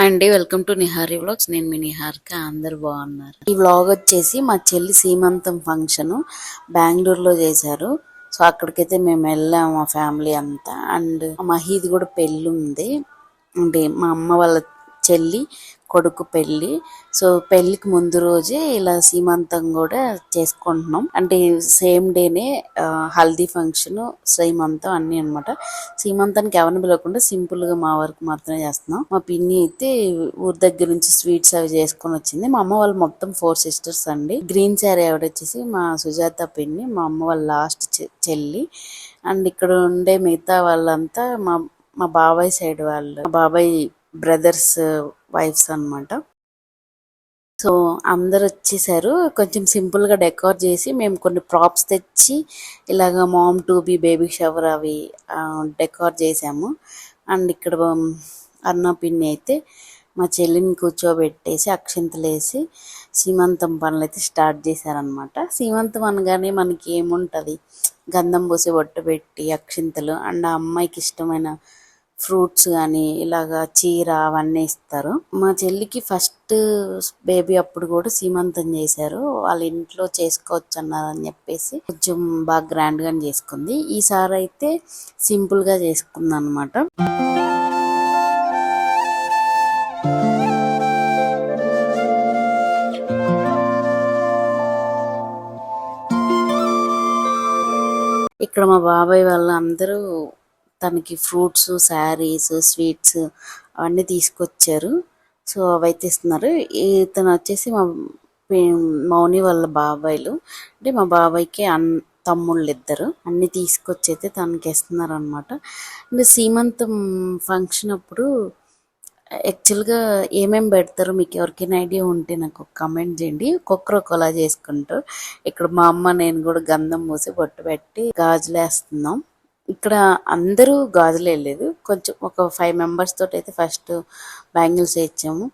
అండి welcome to Nihari vlogs. నేను మీ నిహారిక అందరు బాగున్నారు. ఈ వ్లాగ్ వచ్చేసి మా చెల్లి సీమంతం ఫంక్షన్ బెంగళూరులో చేశారు. సో అక్కడికైతే మేము వెళ్ళాము మా ఫ్యామిలీ అంతా. అండ్ మహీద్ కూడా పెళ్ళి ఉంది అంటే మా అమ్మ వాళ్ళ చెల్లి కొడుకు పెళ్ళి సో పెళ్ళికి ముందు రోజే ఇలా సీమంతం కూడా చేసుకుంటున్నాం. అంటే సేమ్ డేనే హల్దీ ఫంక్షన్ సీమంతం అన్ని అన్నమాట. సీమంతానికి ఎవరిని పిలవకుండా సింపుల్గా మా వరకు మాత్రమే చేస్తున్నాం. మా పిన్ని అయితే ఊరి దగ్గర నుంచి స్వీట్స్ అవి చేసుకొని వచ్చింది. మా అమ్మ వాళ్ళు మొత్తం ఫోర్ సిస్టర్స్ అండి. గ్రీన్ శారీ ఆవిడ వచ్చేసి మా సుజాత పిన్ని మా అమ్మ వాళ్ళ లాస్ట్ చెల్లి. అండ్ ఇక్కడ ఉండే మిగతా వాళ్ళంతా మా మా బాబాయ్ సైడ్ వాళ్ళు. మా బాబాయ్ బ్రదర్స్ వైఫ్స్ అనమాట సో అందరు వచ్చేసారు. కొంచెం సింపుల్గా డెకోర్ చేసి మేము కొన్ని ప్రాప్స్ తెచ్చి ఇలాగ mom to be baby shower అవి డెకోర్ చేసాము. అండ్ ఇక్కడ అన్న పిన్ని అయితే మా చెల్లిని కూర్చోబెట్టేసి అక్షింతలు వేసి సీమంతం పనులు అయితే స్టార్ట్ చేశారనమాట సీమంతం అనగానే మనకి ఏముంటుంది? గంధం పూసి బొట్టు పెట్టి అక్షింతలు. అండ్ ఆ అమ్మాయికి ఇష్టమైన ఫ్రూట్స్ కానీ ఇలాగా చీర అవన్నీ ఇస్తారు. మా చెల్లికి ఫస్ట్ బేబీ అప్పుడు కూడా సీమంతం చేశారు. వాళ్ళ ఇంట్లో చేసుకోవచ్చు అన్నారని చెప్పేసి కొంచెం బాగా గ్రాండ్గా చేసుకుంది. ఈసారి అయితే సింపుల్గా చేసుకుంది అనమాట ఇక్కడ మా బాబాయ్ వాళ్ళు అందరూ తనకి ఫ్రూట్స్ శారీస్ స్వీట్స్ అవన్నీ తీసుకొచ్చారు. సో అవైతే ఇస్తున్నారు. ఇతను వచ్చేసి మా మౌని వాళ్ళ బాబాయ్లు. అంటే మా బాబాయ్కి అన్ తమ్ముళ్ళు ఇద్దరు. అన్ని తీసుకొచ్చి అయితే తనకి ఇస్తున్నారు అనమాట అంటే సీమంతం ఫంక్షన్ అప్పుడు యాక్చువల్గా ఏమేమి పెడతారు మీకు ఎవరికైనా ఐడియా ఉంటే నాకు కమెంట్ చేయండి. ఒక్కొక్కరు ఒకలా చేసుకుంటారు. ఇక్కడ మా అమ్మ నేను కూడా గంధం మూసి బొట్టు పెట్టి గాజులు వేస్తున్నాం ఇక్కడ అందరూ గాజులు వెళ్ళలేదు కొంచెం ఒక ఫైవ్ మెంబర్స్ తోటి అయితే ఫస్ట్ బ్యాంగిల్స్ వేయించాము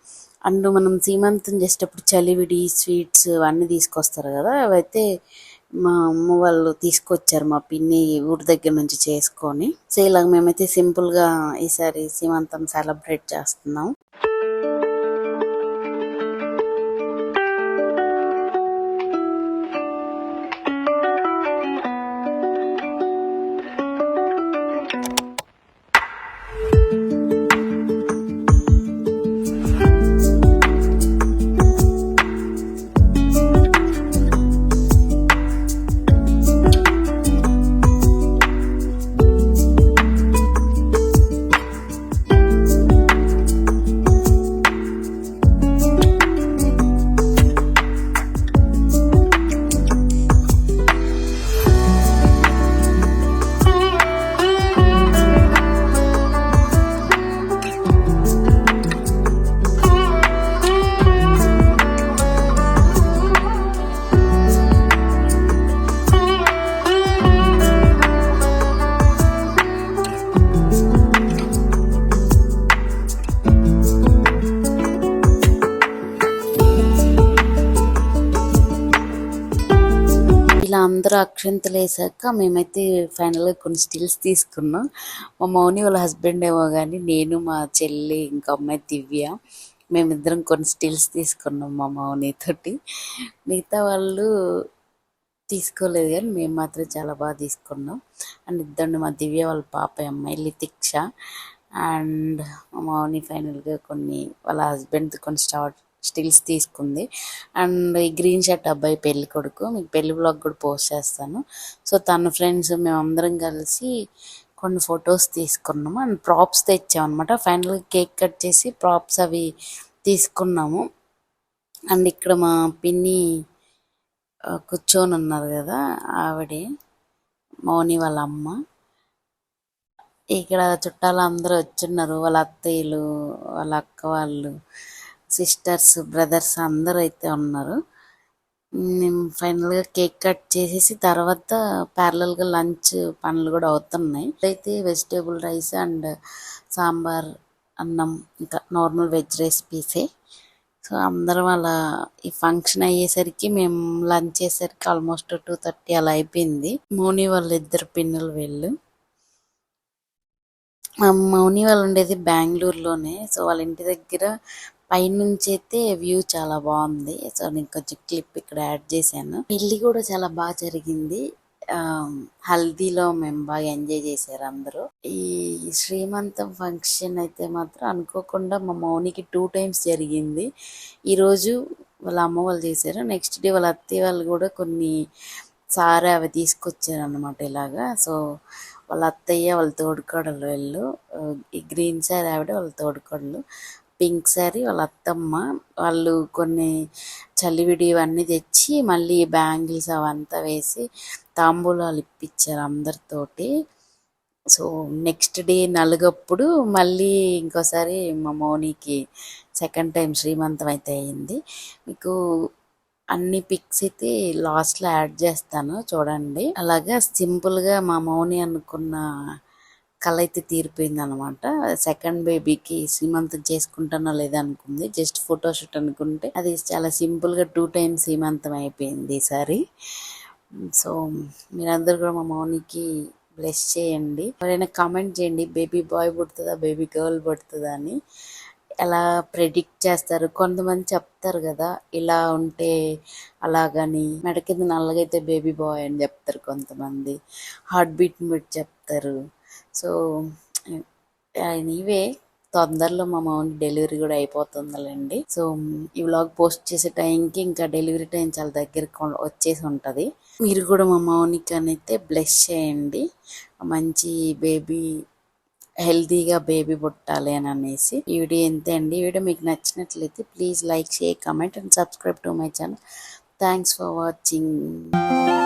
అండ్ మనం సీమంతం చేసేటప్పుడు చలివిడి స్వీట్స్ అవన్నీ తీసుకొస్తారు కదా. అవైతే మా అమ్మ వాళ్ళు తీసుకొచ్చారు మా పిన్ని ఊరి దగ్గర నుంచి చేసుకొని. సో ఇలాగ మేమైతే సింపుల్గా ఈసారి సీమంతం సెలబ్రేట్ చేస్తున్నాం. అందరూ అక్షంతలు వేసాక మేమైతే ఫైనల్గా కొన్ని స్టిల్స్ తీసుకున్నాం. మా మౌని వాళ్ళ హస్బెండ్ ఏమో కానీ నేను మా చెల్లి ఇంకా అమ్మాయి దివ్య మేమిద్దరం కొన్ని స్టిల్స్ తీసుకున్నాం మా మౌనితోటి మిగతా వాళ్ళు తీసుకోలేదు కానీ మేము మాత్రం చాలా బాగా తీసుకున్నాం. అండ్ ఇద్దరు మా దివ్య వాళ్ళ పాప అమ్మాయి లితిక్ష అండ్ మా మౌని ఫైనల్గా కొన్ని వాళ్ళ హస్బెండ్ కొన్ని స్టార్ట్ స్టిల్స్ తీసుకుంది. అండ్ ఈ గ్రీన్ షర్ట్ అబ్బాయి పెళ్ళి కొడుకు. మీకు పెళ్ళి బ్లాగ్ కూడా పోస్ట్ చేస్తాను. సో తన ఫ్రెండ్స్ మేమందరం కలిసి కొన్ని ఫొటోస్ తీసుకున్నాము. అండ్ ప్రాప్స్ తెచ్చాం అనమాట ఫైనల్గా కేక్ కట్ చేసి ప్రాప్స్ అవి తీసుకున్నాము. అండ్ ఇక్కడ మా పిన్ని కూర్చొని ఉన్నారు కదా ఆవిడే మౌని వాళ్ళ అమ్మ. ఇక్కడ చుట్టాలు అందరూ వచ్చున్నారు. వాళ్ళ అత్తయ్యలు వాళ్ళ అక్క వాళ్ళు. సిస్టర్స్ బ్రదర్స్ అందరూ అయితే ఉన్నారు. మేము ఫైనల్గా కేక్ కట్ చేసేసి తర్వాత ప్యారలల్గా లంచ్ పనులు కూడా అవుతున్నాయి. అయితే వెజిటేబుల్ రైస్ అండ్ సాంబార్ అన్నం ఇంకా నార్మల్ వెజ్ రెసిపీసే సో అందరం అలా ఈ ఫంక్షన్ అయ్యేసరికి మేము లంచ్ చేసేసరికి ఆల్మోస్ట్ టూ థర్టీ అలా అయిపోయింది. మౌని వాళ్ళ ఇద్దరు పిన్నలు వెళ్ళు. మా మౌని వాళ్ళు ఉండేది బెంగళూరులోనే. సో వాళ్ళ ఇంటి దగ్గర పైనుంచి అయితే వ్యూ చాలా బాగుంది. సో నేను కొంచెం క్లిప్ ఇక్కడ యాడ్ చేశాను. పెళ్ళి కూడా చాలా బాగా జరిగింది. హల్దీలో మేము బాగా ఎంజాయ్ చేశారు అందరూ. ఈ శ్రీమంతం ఫంక్షన్ అయితే మాత్రం అనుకోకుండా మా మౌనికి టూ టైమ్స్ జరిగింది. ఈరోజు వాళ్ళ అమ్మ వాళ్ళు చేశారు. నెక్స్ట్ డే వాళ్ళ అత్తయ్య వాళ్ళు కూడా కొన్ని సారే అవి తీసుకొచ్చారు అనమాట ఇలాగా. సో వాళ్ళ అత్తయ్య వాళ్ళ తోడుకోడలు వెళ్ళు. ఈ గ్రీన్ సారీ ఆవిడ వాళ్ళ తోడుకోడలు. పింక్ సారీ వాళ్ళ అత్తమ్మ. వాళ్ళు కొన్ని చలివిడి ఇవన్నీ తెచ్చి మళ్ళీ బ్యాంగిల్స్ అవంతా వేసి తాంబూలాలు ఇప్పించారు అందరితోటి. సో నెక్స్ట్ డే నలుగప్పుడు మళ్ళీ ఇంకోసారి మా మౌనికి సెకండ్ టైం శ్రీమంతం అయితే అయింది. మీకు అన్ని పిక్స్ అయితే లాస్ట్లో యాడ్ చేస్తాను చూడండి. అలాగా సింపుల్గా మా మౌని అనుకున్న కళ అయితే తీరిపోయింది అనమాట సెకండ్ బేబీకి సీమంతం చేసుకుంటానో లేదా అనుకుంది. జస్ట్ ఫోటోషూట్ అనుకుంటే అది చాలా సింపుల్గా టూ టైమ్స్ సీమంతం అయిపోయింది ఈసారి సో మీరందరూ కూడా మా మౌనికి బ్లెస్ చేయండి. ఎవరైనా కామెంట్ చేయండి బేబీ బాయ్ పుడుతుందా బేబీ గర్ల్ పుడుతుందా అని. ఎలా ప్రెడిక్ట్ చేస్తారు? కొంతమంది చెప్తారు కదా ఇలా ఉంటే అలాగని. మెడ కింద నల్లగైతే బేబీ బాయ్ అని చెప్తారు కొంతమంది. హార్ట్ బీట్ని బట్టి చెప్తారు. సో ఇవే. తొందరలో మా మౌన్ డెలివరీ కూడా అయిపోతుందిలేండి. సో ఈ వ్లాగ్ పోస్ట్ చేసే టైంకి ఇంకా డెలివరీ టైం చాలా దగ్గర వచ్చేసి ఉంటుంది. మీరు కూడా మా మౌనికి అయితే బ్లెస్ చేయండి. మంచి బేబీ హెల్తీగా బేబీ పుట్టాలి అని అనేసి. ఈ వీడియో ఎంతే అండి. ఈ వీడియో మీకు నచ్చినట్లయితే please like share comment and subscribe to my channel. Thanks for watching.